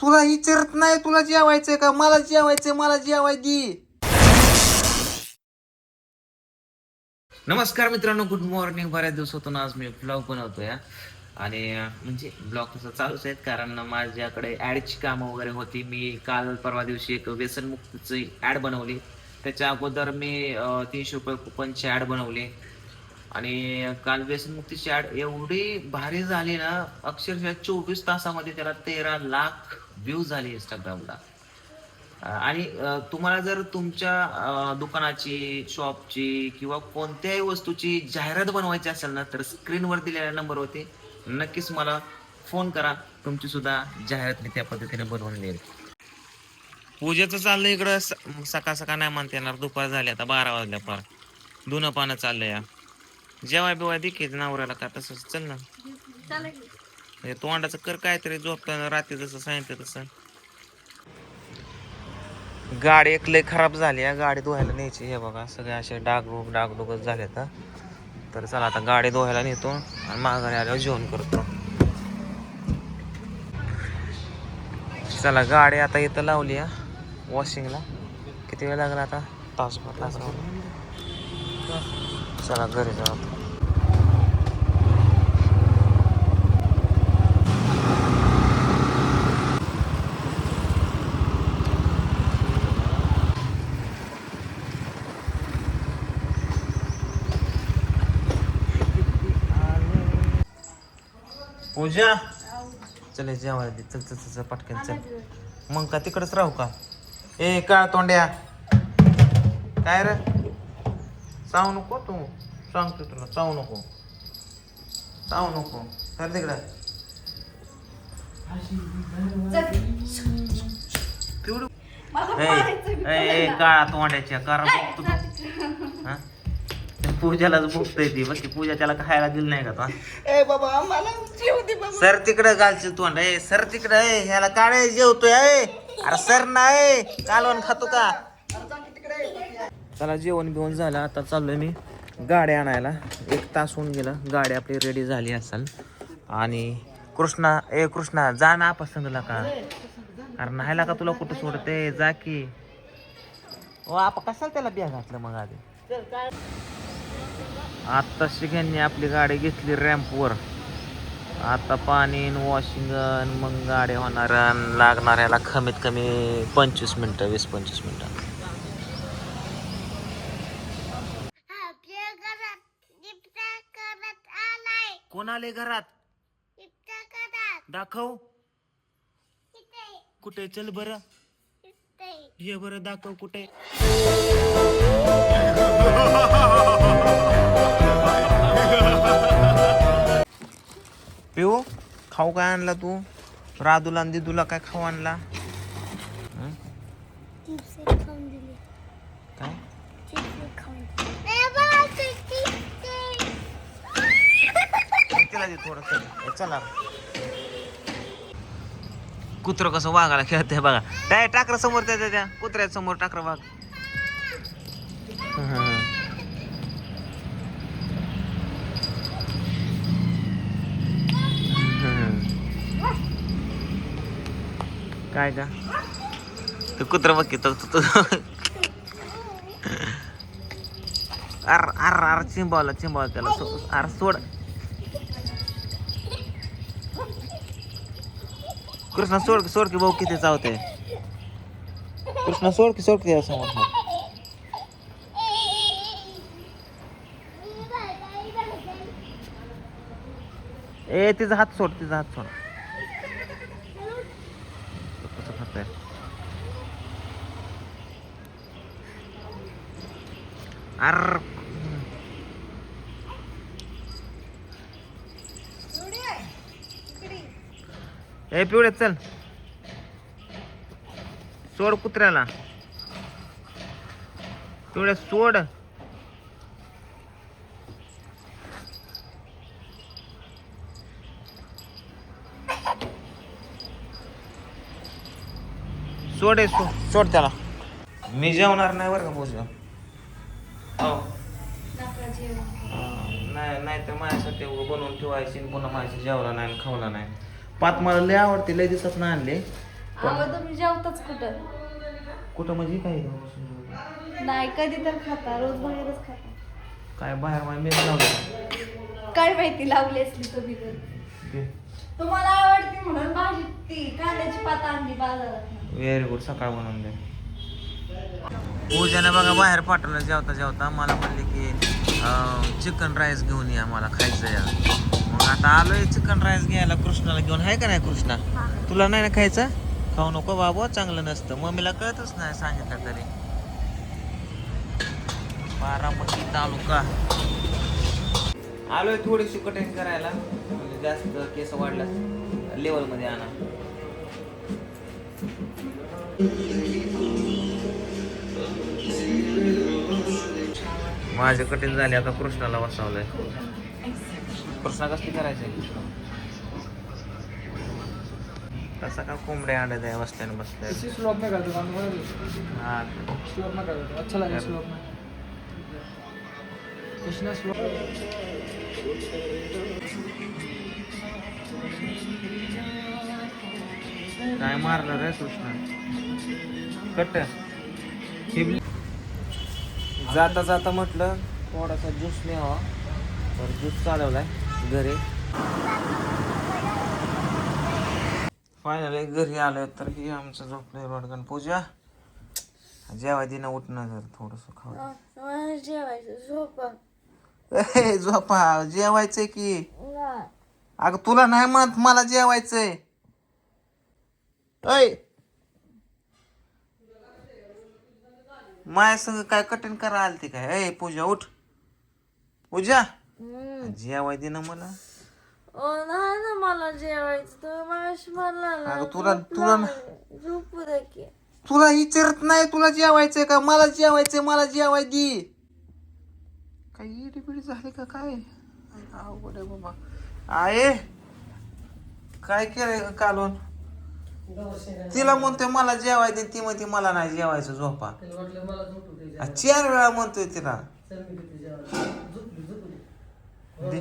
तुला विचारत नाही तुला जेवायचंय का? मला जेवायचंय मला जेवाय दे. नमस्कार मित्रांनो गुड मॉर्निंग बऱ्याच दिवसातून आज मी ब्लॉग बनवतोय. हा. आणि अं, म्हणजे ब्लॉग तसं चालूच आहेत कारण माझ्याकडे ॲडची कामं वगैरे होती. मी काल परवा दिवशी एक व्यसनमुक्तीची ॲड बनवली. त्याच्या अगोदर मी तीनशे रुपये कुपनची ॲड बनवली. आणि काल व्यसनमुक्तीची ऍड एवढी भारी झाली ना अक्षरशः चोवीस तासामध्ये त्याला तेरा लाख व्ह्यूज झाले इंस्टाग्रामला आणि तुम्हाला जर तुमच्या दुकानाची शॉपची किंवा कोणत्याही वस्तूची जाहिरात बनवायची असेल ना तर स्क्रीनवर दिलेल्या नंबरवरती नक्कीच मला फोन करा. तुमची सुद्धा जाहिरात मी त्या पद्धतीने बनवून देईल पूजेचं चाललंय इकडं स- सकाळ सकाळ नाही म्हणता येणार दुपार झाली आता बारा वाजल्या पार दोन पानं चाललंय. या जेवाय बिवाय देखील नवऱ्याला का तसंच चल ना. हे तोंडाचं कर काहीतरी झोपताना रात्री जसं सांगितलं तसं. गाडी एक लय खराब झाली आहे गाडी धुवायला न्यायची हे बघा सगळे असे डागडुग डागडुगच झाले आता तर चला आता गाडी धुवायला नेतो आणि माघारी आल्यावर जेवण करतो. चला गाडी आता इथं लावली आहे वॉशिंगला किती वेळ लागला आता? तासभर लागला चला घरी जाऊ पूजा? चल जेवायला दे. चल चल, चल पटकन चल. मग का तिकडच राहू का? ए का तोंड्या. काय रे? चावू नको तू. सांगतो तुला चावू नको. चावू नको. तर तिकडं. पिवडू ए ए काळा तोंड्याच्या कारण हा? पूजालाच बघतोय ती बघ पूजा त्याला खायला दिलं नाही का तो ए बाबा मला जेव दे बाबा. सर तिकडे घालचे तोंड ए सर तिकडे ए ह्याला काळे जेवतोय अरे सर नाही कालवण खातो का? चला जेवण बिवण झालं आता चाललोय मी गाडी आणायला. एक तास होऊन गेला गाडी आपली रेडी झाली असेल. आणि कृष्णा ए कृष्णा जा ना पसंतला का? अरे नाहीला का तुला कुठं सोडते? जा की. ओ आप कशाला त्याला बिया घातलं मग आधी? आता शिघ्यांनी आपली गाडी घेतली रॅम्पवर आता पाणी वॉशिंगन मग गाडी होणार लागणार याला कमीत कमी पंचवीस मिनटं वीस पंचवीस मिनटं आपल्या घरात इफ्ता करत आलाय कोण आले घरात? दाखव. इथे. कुठे? चल बरं. इथे. ये बरं दाखव कुठे. पिऊ खाऊ काय आणला तू? राधूला आणि दिदूला काय खाऊ आणला हं? चिप्स खाऊन दिले काय चिप्स खाऊन ए बाबा चिप्स दे थोडस चला. कुत्र कसं वाघाला खेळते बघा. काय टाकर समोर त्या त्या कुत्र्या समोर टाकर वाघ. काय का तू कुत्र बघ तो तू अर अर अर चिंबावला चिंबावला त्याला. अर सोड. कृष्णा सोड सोड की भाऊ किती चावते. कृष्णा सोड की सोड की समोर. ए तिचा हात सोड तिचा हात सोड. तो कसं खातोय अर ए पिवड्यात चल. सोड कुत्र्याला. पिवड्यात सोड. सोड हे, सोड सोड त्याला. मी जेवणार नाही बरं का पूजा हो. नाही नाही तर माझ्यासाठी बनवून ठेवायची पुन्हा माझ्याशी जेवला नाही आणि खावला नाही. पात मला लय आवडते लय दिवसात नाही आणले. अहो तुम्ही जेवताच कुठं? कुठं म्हणजे काय? नाही कधी तर खाता रोज बाहेरच खाता. काय बाहेर माझ्या मेस लावलं. काय माहिती लावली असली तुम्ही तर. ते तुम्हाला आवडते म्हणून भाजी ती कांद्याची पात आणली बाजारात. व्हेरी गुड सकाळ बनवून दे. पूजाने बघा बाहेर पाठवलं जेवता जेवता मला म्हणले की चिकन राईस घेऊन या मला खायचं या मग आता आलोय चिकन राईस घ्यायला कृष्णाला घेऊन. आहे का नाही कृष्णा? तुला नाही ना खायचं? खाऊ नको बाबा चांगलं नसतं. मम्मीला कळतच नाही सांगितलं तरी. बारामती तालुका. आलोय थोडीशी कटिंग करायला. म्हणजे जास्त केस वाढल्यास लेवलमध्ये आणा. माझे कठीण झाले आता कृष्णाला बसवलंय. कृष्णा कसली करायची? तसा का कोंबड्या अंडे द्या बसल्याने बसल्या स्लोप में कर दो हा. स्लोप में कर दो अच्छा लगे स्लोप में कृष्णा स्लोप काय मारलं रे कृष्णा? कट. जाता जाता म्हटलं थोडासा ज्यूस न्यावा. तर ज्यूस चालवलाय घरी. फायनली घरी आलोय तर ही आमचं झोपलंय रोडगण पूजा जेव्हा दिनं उठणं जर थोडस खाऊ. जेवायचं झोपा. जेवायचंय की. अगं तुला नाही म्हणत मला जेवायचंय. ऐ माया संग काय कठीण करा आलती काय? ए पूजा उठ. पूजा. जेवाय दे ना मला. ओ नाही ना मला जेवायचं. तुम्ही मगाशी म्हणला ना अगं तुला तुला ना- झोपू दे की. तुला विचारत नाही तुला जेवायचंय का? मला जेवायचंय मला जेवाय दे. काय इडी बिडी झाली का काय? अवघड आहे बाबा. आहे काय केलंय ग कालून तिला म्हणतोय मला जेवाय दे. ती म्हणते मला नाही जेवायचं झोपा. आ, चार वेळा म्हणतोय तिला. दे.